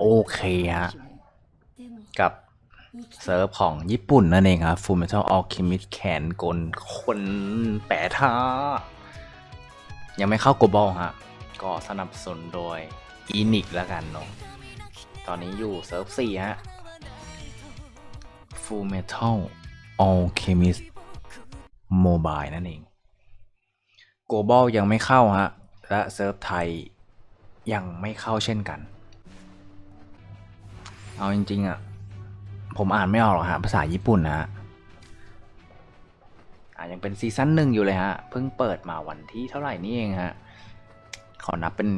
โอเคฮะกับเซิร์ฟของญี่ปุ่นนั่นเองครับ Full Metal Alchemist แขนกลคนแปะท่ายังไม่เข้าโกบอลฮะ ก็สนับสนุนโดยอีนิกแล้วกันเนาะตอนนี้อยู่เซิร์ฟสี่ฮะ Full Metal Alchemist Mobile นั่นเองโกบอลยังไม่เข้าฮะ และเซิร์ฟไทยยังไม่เข้าเช่นกัน เอาจริงๆอะ ผมอ่านไม่ออกหรอกฮะภาษาญี่ปุ่นนะฮะอ่ายังเป็นซีซั่นหนึ่งอยู่เลยฮะ เพิ่งเปิดมาวันที่เท่าไหร่นี่เองฮะ ขอนับเป็น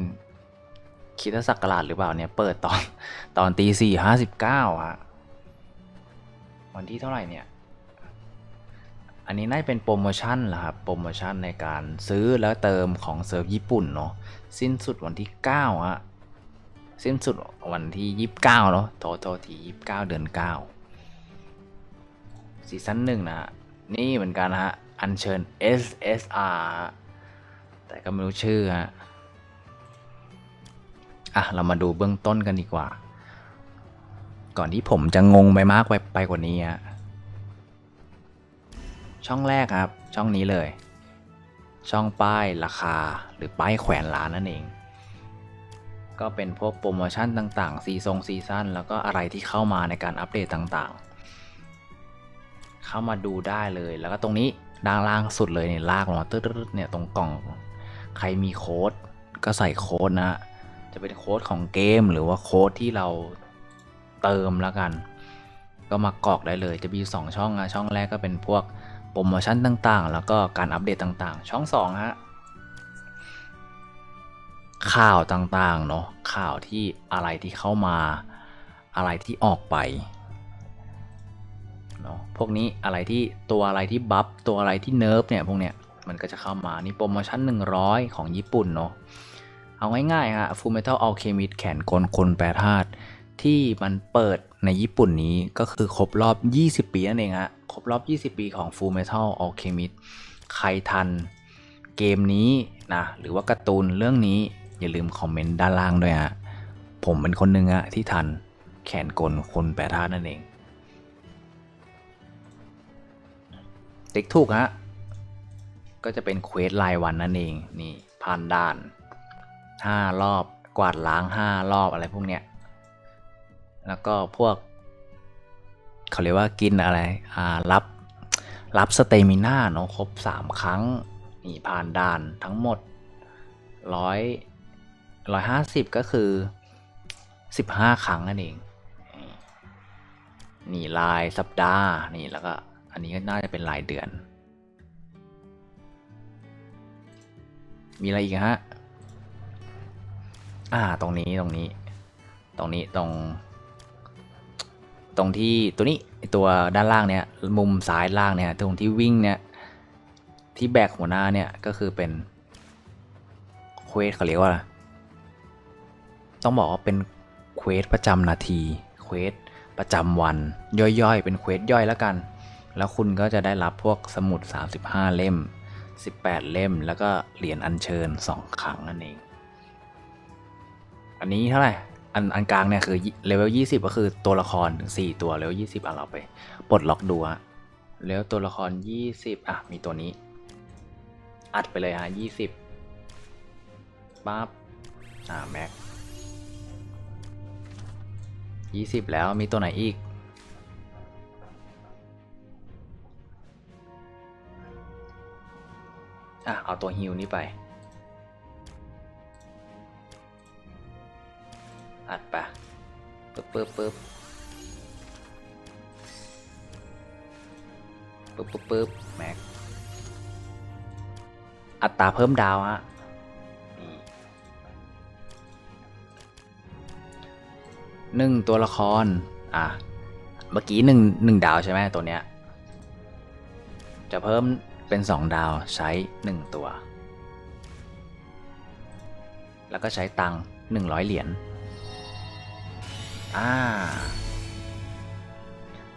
คิดศักราชหรือเปล่าเนี่ย เปิดตอนตอนตีสี่ห้าสิบเก้าฮะ วันที่เท่าไหร่เนี่ย อันนี้น่าจะเป็นโปรโมชั่นเหรอครับ โปรโมชั่นในการซื้อแล้วเติมของเซิร์ฟญี่ปุ่นเนาะ สิ้นสุดวันที่9ฮะ สิ้นสุดวันที่ 29เนาะโทโทที29 เดือน 9 ซีซั่นหนึ่งนะฮะนี่เหมือนกันนะฮะ อัญเชิญ SSR แต่ก็ไม่รู้ชื่อฮะ อะ เรามาดูเบื้องต้นกันดีกว่า ก่อนที่ผมจะงงไปมากไปไปกว่านี้ฮะ ช่องแรกครับ ช่องนี้เลย ช่องป้ายราคาหรือป้ายแขวนร้านนั่นเอง ก็เป็นพวกโปรโมชั่นต่างๆ ซีซงซีซั่นแล้วก็อะไรที่เข้ามาในการอัปเดตต่างๆ เข้ามาดูได้เลย แล้วก็ตรงนี้ด้านล่างสุดเลยเนี่ยลากลงมาตึ๊ดเนี่ยตรงกล่อง ใครมีโค้ดก็ใส่โค้ดนะ จะเป็นโค้ดของเกมหรือว่าโค้ดที่เราเติมแล้วกัน ก็มากรอกได้เลย จะมีอยู่สองช่องนะช่องแรกก็เป็นพวกโปรโมชั่นต่างๆ แล้วก็การอัปเดตต่างๆ ช่องสองฮะ ข่าวต่างๆเนาะข่าวที่อะไรที่เข้ามาอะไรที่ออกไปเนาะพวกนี้อะไรที่ตัวอะไรที่บัฟตัวอะไรที่เนิร์ฟเนี่ยพวกเนี้ยมันก็จะเข้ามานี่โปรโมชั่น 100 ของญี่ปุ่นเนาะเอาง่ายๆฮะ Full Metal Alchemist แขนกลคนแปรธาตุที่มันเปิดในญี่ปุ่นนี้ก็คือครบรอบ 20 ปีนั่นเองฮะครบรอบ 20 ปีของ Full Metal Alchemist ใครทันเกมนี้นะหรือว่าการ์ตูนเรื่องนี้ อย่าลืมคอมเมนต์ด้านล่างด้วยฮะผมเป็นคนหนึ่งอะที่ทันแขนกลคนแปรธาตุนั่นเอง ติ๊กถูกฮะก็จะเป็นเควสรายวันนั่นเองนี่ผ่านด่าน 5 รอบกวาดล้าง 5 รอบอะไรพวกเนี้ยแล้วก็พวก เขาเรียกว่ากินอะไรอ่ารับรับสเตมิน่าเนาะครบ 3 ครั้งนี่ผ่านด่านทั้งหมดร้อย ร้อยห้าสิบก็คือสิบห้าครั้งนั่นเอง นี่รายสัปดาห์นี่แล้วก็อันนี้ก็น่าจะเป็นรายเดือน มีอะไรอีกฮะ อ่าตรงนี้ตรงนี้ ตรงนี้ตรง ตรงที่ตัวนี้ตัวด้านล่างเนี่ยมุมซ้ายล่างเนี่ยตรงที่วิ่งเนี่ยที่แบกหัวหน้าเนี่ยก็คือเป็นเควสเขาเรียกว่าอะไร ต้องบอกว่าเป็นเควสประจำนาทีเควสประจำวัน ย่อยๆ เป็นเควสย่อยแล้วกัน แล้วคุณก็จะได้รับพวกสมุด 35 เล่ม 18 เล่ม แล้วก็เหรียญอัญเชิญ 2 ครั้งนั่นเอง อันนี้เท่าไหร่ อันอันกลางเนี่ยคือเลเวล 20 ก็คือตัวละครถึง4ตัวเลเวล 20 อะเราไปปลดล็อกดูฮะแล้วตัวละคร 20 อะ มีตัวนี้ อัดไปเลยฮะ 20ปั๊บอ่าแม็ก ยี่สิบแล้วมีตัวไหนอีก อะ เอาตัวฮิวนี้ไป อัดไปะปึ๊บปึ๊บปึ๊บปึ๊บปึ๊บปึ๊บแม็กอัตราเพิ่มดาวฮะ หนึ่งตัวละคร อะ เมื่อกี้หนึ่งหนึ่งดาวใช่ไหมตัวเนี้ย จะเพิ่มเป็นสองดาวใช้หนึ่งตัว แล้วก็ใช้ตังงร้อยเหรียญ อ่า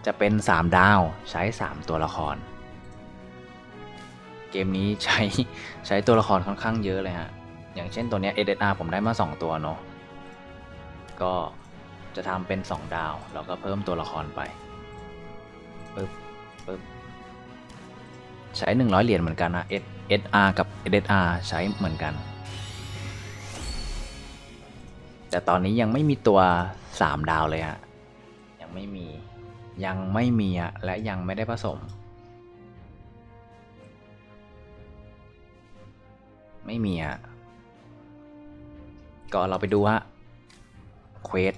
จะเป็นสามดาวใช้สามตัวละคร เกมนี้ใช้ใช้ตัวละครค่อนข้างเยอะเลยฮะ อย่างเช่นตัวเนี้ย SSR ผมได้มาสองตัวเนาะก็ จะทำเป็น 2 ดาวแล้วก็เพิ่มตัวละครไปปึ๊บปึ๊บใช้ 100 เหรียญเหมือนกันนะ S SR กับ SSR ใช้เหมือนกัน แต่ตอนนี้ยังไม่มีตัว 3 ดาวเลยฮะ ยังไม่มี ยังไม่มีอะและยังไม่ได้ผสม ไม่มีอะก็เราไปดูฮะ เควส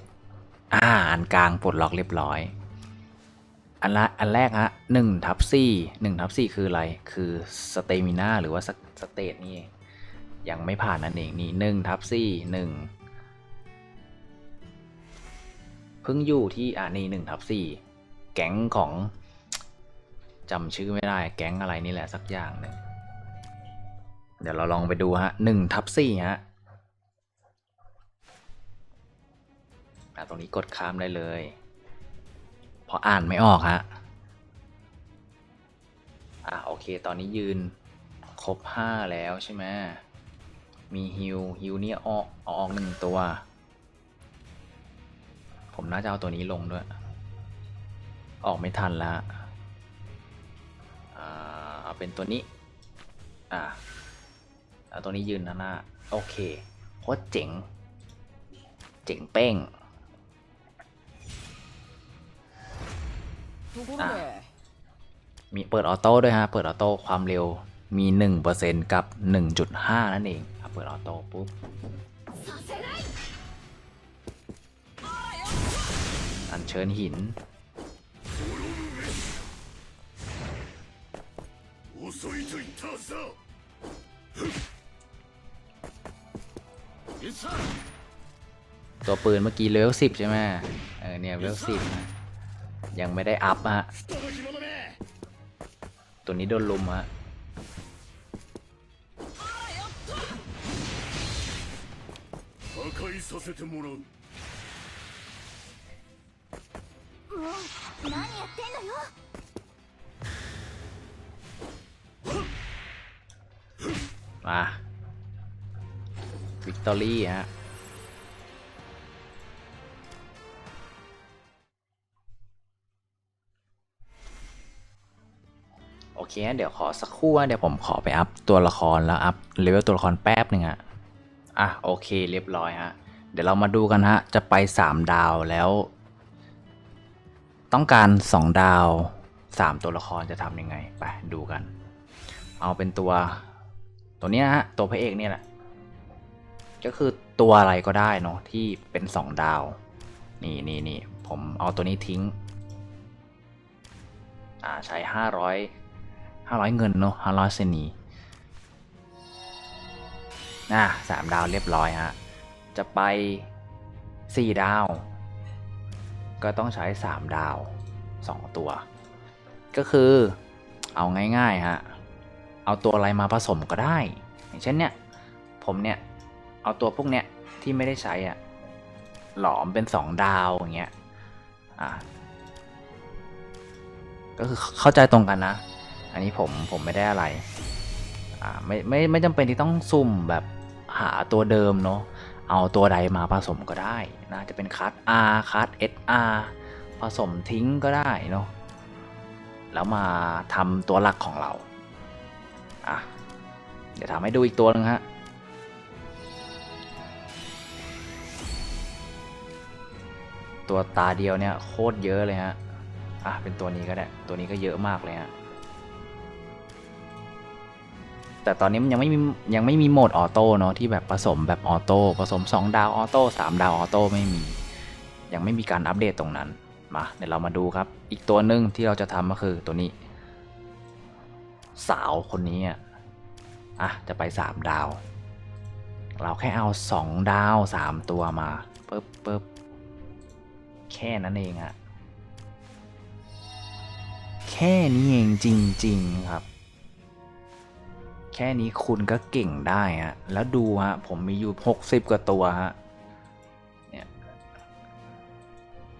อ่า อันกลางปลดล็อกเรียบร้อย อันละอันแรกฮะหนึ่งทับสี่หนึ่งทับสี่คืออะไร คือสเตมิน่าหรือว่าสเตตนี่ยังไม่ผ่านนั่นเองนี่หนึ่งทับสี่หนึ่งเพิ่งอยู่ที่อ่านี่หนึ่งทับสี่แก๊งของจำชื่อไม่ได้ แก๊งอะไรนี่แหละสักอย่างหนึ่งเดี๋ยวเราลองไปดูฮะหนึ่งทับสี่ฮะ ตรงนี้กดข้ามได้เลยเพราะอ่านไม่ออกฮะอะโอเค ตอนนี้ยืนครบห้าแล้วใช่ไหมมีฮิวฮิวเนี่ยออกออกหนึ่งตัว ผมน่าจะเอาตัวนี้ลงด้วย ออกไม่ทันแล้วอ่าเอาเป็นตัวนี้ อะเอาตัวนี้ยืนหน้าหน้า โอเคโคตรเจ๋ง เจ๋งเป้ง มีเปิดออโต้ด้วยฮะ เปิดออโต้ความเร็วมี 1%กับ 1.5 นั่นเองเปิดออโต้ปุ๊บอันเชิญหิน ตัวปืนเมื่อกี้เลเวลสิบใช่ไหมเออเนี่ยเลเวลสิบนะ ยังไม่ได้อัพฮะตัวนี้โดนลุมอะมาวิกตอรี่ฮะ เคเดี๋ยวขอสักครู่ฮะเดี๋ยวผมขอไปอัพตัวละครแล้วอัพเลเวลตัวละครแป๊บหนึ่งฮะอะโอเคเรียบร้อยฮะเดี๋ยวเรามาดูกันฮะจะไป 3 ดาวแล้ว ต้องการ 2 ดาว 3 ตัวละครจะทำยังไงไปดูกัน เอาเป็นตัวตัวนี้ฮะตัวพระเอกเนี่ยแหละก็คือตัวอะไรก็ได้เนาะที่เป็น 2 ดาว นี่นี่นี่ผมเอาตัวนี้ทิ้งอ่าใช้ 500 500เงินเนาะ500เซนีอะสามดาวเรียบร้อยฮะ จะไป4ดาว ก็ต้องใช้3ดาว2ตัว ก็คือเอาง่ายๆฮะ เอาตัวอะไรมาผสมก็ได้ อย่างเช่นเนี่ยผมเนี่ย เอาตัวพวกเนี้ยที่ไม่ได้ใช้อะหลอมเป็น2ดาวอย่างเงี้ยอะก็คือเข้าใจตรงกันนะ อันนี้ผมผมไม่ได้อะไรอ่าไม่ไม่ไม่จำเป็นที่ต้องซุ่มแบบหาตัวเดิมเนาะเอาตัวใดมาผสมก็ได้นะจะเป็นคัส R คัส SR ผสมทิ้งก็ได้เนาะแล้วมาทำตัวหลักของเราอะเดี๋ยวทำให้ดูอีกตัวหนึงฮะตัวตาเดียวเนี่ยโคตรเยอะเลยฮะ อะเป็นตัวนี้ก็ได้ ตัวนี้ก็เยอะมากเลยฮะ แต่ตอนนี้มันยังไม่มียังไม่มีโหมดออโต้เนาะที่แบบผสมแบบออโต้ผสม 2 ดาวออโต้3ดาวออโต้ไม่มี ยังไม่มีการอัปเดตตรงนั้น มาเดี๋ยวเรามาดูครับ อีกตัวหนึ่งที่เราจะทำก็คือตัวนี้ สาวคนนี้อะอะจะไป 3 ดาว เราแค่เอา 2 ดาว 3 ตัวมาปึ๊บปึ๊บแค่นั้นเองอะแค่นี้เองจริง ๆ ครับ แค่นี้คุณก็เก่งได้ฮะ แล้วดูฮะ ผมมีอยู่ 60 กว่าตัวฮะ เนี่ย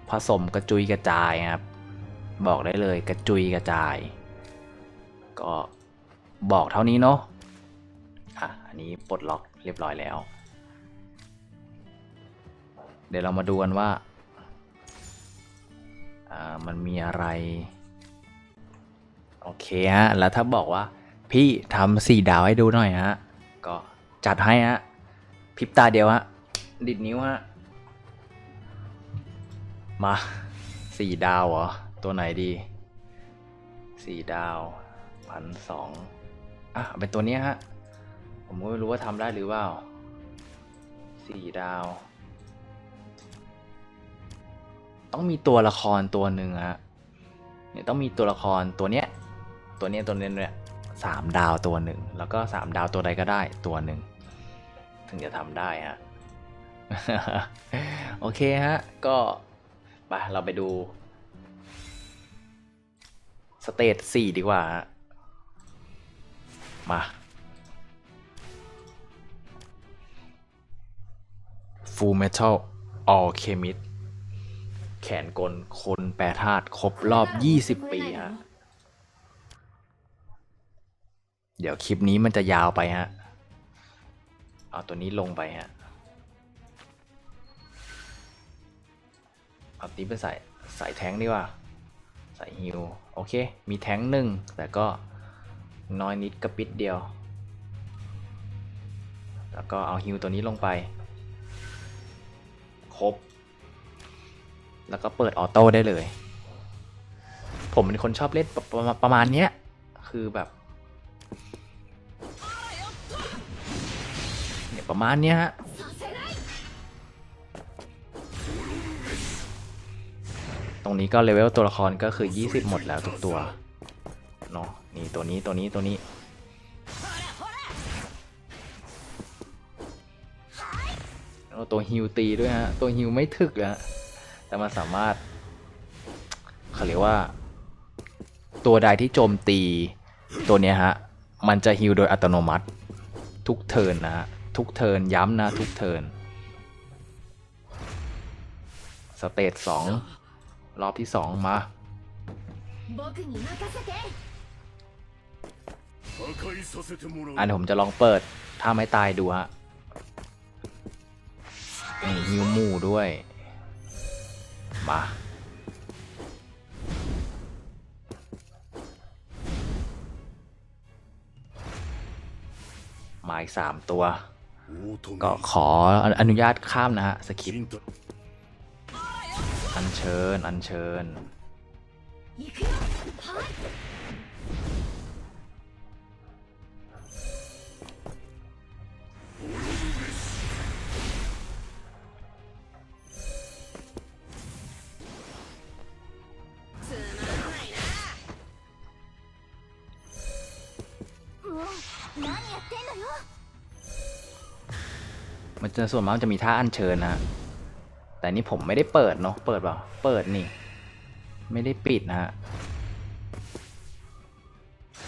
ผสมกระจุยกระจายครับ บอกได้เลยกระจุยกระจาย ก็บอกเท่านี้เนาะ อะ อันนี้ปลดล็อกเรียบร้อยแล้ว เดี๋ยวเรามาดูกันว่า อ่า มันมีอะไร โอเคฮะ แล้วถ้าบอกว่า พี่ทำสี่ดาวให้ดูหน่อยฮะ ก็จัดให้ฮะพิบตาเดียวฮะ ดิดนิ้วฮะ มาสี่ดาวเหรอ ตัวไหนดีสี่ดาวพันสองอะเป็นตัวนี้ฮะ ผมก็ไม่รู้ว่าทำได้หรือเปล่าสี่ดาว ต้องมีตัวละครตัวหนึ่งฮะเนี่ยต้องมีตัวละครตัวเนี้ย ตัวเนี้ยตัวเนี้ยเนี่ย สามดาวตัวหนึ่งแล้วก็สามดาวตัวใดก็ได้ตัวหนึ่งถึงจะทำได้ฮะโอเคฮะ ก็ไปเราไปดูสเตจสี่ดีกว่า มา Full Metal Alchemist แขนกลคนแปรธาตุครบรอบ 20 ปีฮะ เดี๋ยวคลิปนี้มันจะยาวไปฮะ เอาตัวนี้ลงไปฮะ เอาตีไปใส่ใส่แท้งดีกว่า ใส่ฮิวโอเค มีแท้งหนึ่งแต่ก็น้อยนิดกระปิดเดียว แล้วก็เอาฮิวตัวนี้ลงไป ครบ แล้วก็เปิดออโต้ได้เลย ผมเป็นคนชอบเล่นประประมาณประมาณเนี้ย คือแบบ ประมาณเนี้ยฮะตรงนี้ก็เลเวลตัวละครก็คือ 20 หมดแล้วทุกตัวเนาะนี่ตัวนี้ตัวนี้ตัวนี้แล้วตัวฮิวตีด้วยฮะ ตัวฮิวไม่ถึกแล้วแต่มันสามารถเขาเรียกว่า ตัวใดที่โจมตีตัวเนี้ยฮะ มันจะฮิวโดยอัตโนมัติทุกเทิร์นนะฮะ ทุกเทินย้ำนะทุกเทินสเตจสองรอบที่สองมาอันผมจะลองเปิด ถ้าไม่ตายดูฮะนี่ฮิวมูด้วย มา หมายสามตัว ก็ขออนุญาตข้ามนะฮะสคริป金ต์太อัญเชิญ อัญเชิญ จะส่วนมากจะมีท่าอันเชิญนะแต่นี่ผมไม่ได้เปิดเนาะเปิดเปล่าเปิดนี่ ไม่ได้ปิดนะฮะ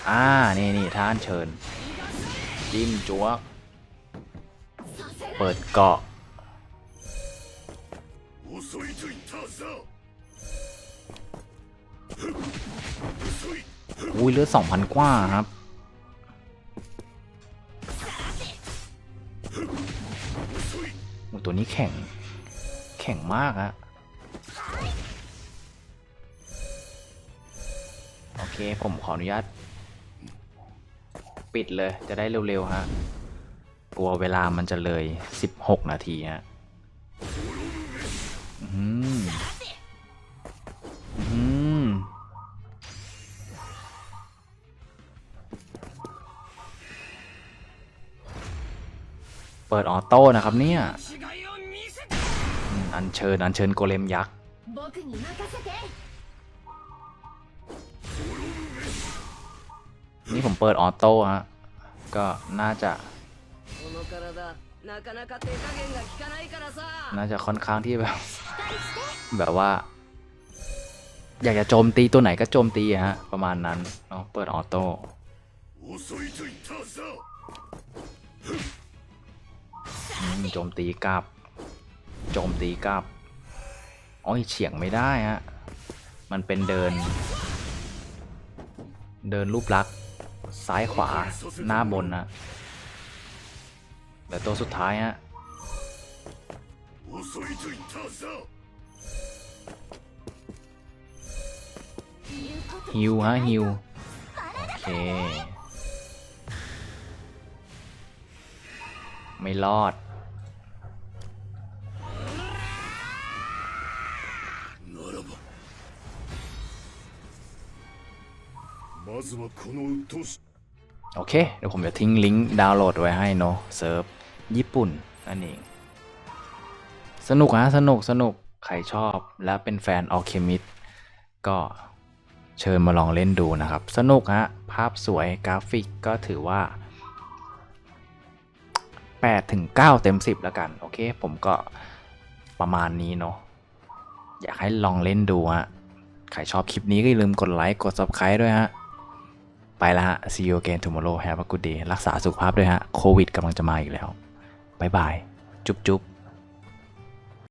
อ่านี่นี่ท่าอัญเชิญจิ้มจ้วเปิดเกาะอุ้ยเลือดสองพันกว่าครับ ตัวนี้แข็ง แข็งมากอะโอเค ผมขออนุญาต ปิดเลยจะได้เร็ว ๆ ฮะ กลัวเวลามันจะเลย 16 นาทีฮะอืมอืมเปิดออโต้นะครับเนี่ย อันเชิญอันเชิญโกเลมยักษ์นี่ผมเปิดออโต้ฮะก็น่าจะน่าจะค่อนข้างที่แบบ แบบว่า อยากจะโจมตีตัวไหนก็โจมตีฮะ ประมาณนั้นเนาะเปิดออโต้โจมตีกับ โจมตีกลับอ้อยเฉียงไม่ได้ฮะ มันเป็นเดิน เดินรูปลักษ์ซ้ายขวาหน้าบนนะแต่ตัวสุดท้ายฮะฮิวฮะฮิวโอเค ไม่รอด โอเค เดี๋ยวผมจะทิ้งลิงก์ดาวน์โหลดไว้ให้เนาะเซิร์ฟญี่ปุ่นนั่นเอง สนุกฮะสนุกสนุกใครชอบและเป็นแฟนอ l เคมิ t ก็เชิญมาลองเล่นดูนะครับ สนุกฮะ ภาพสวยกราฟิกก็ถือว่า 8 ถึง 9 เต็ม 10 แล้วกัน โอเค ผมก็ประมาณนี้เนาะอยากให้ลองเล่นดูฮะ ใครชอบคลิปนี้ก็อย่าลืมกดไลค์ กด subscribe ด้วยฮะ ไปแล้วฮะ see you again tomorrow have a good day รักษาสุขภาพด้วยฮะ โควิดกำลังจะมาอีกแล้ว บ๊ายบาย จุ๊บจุ๊บ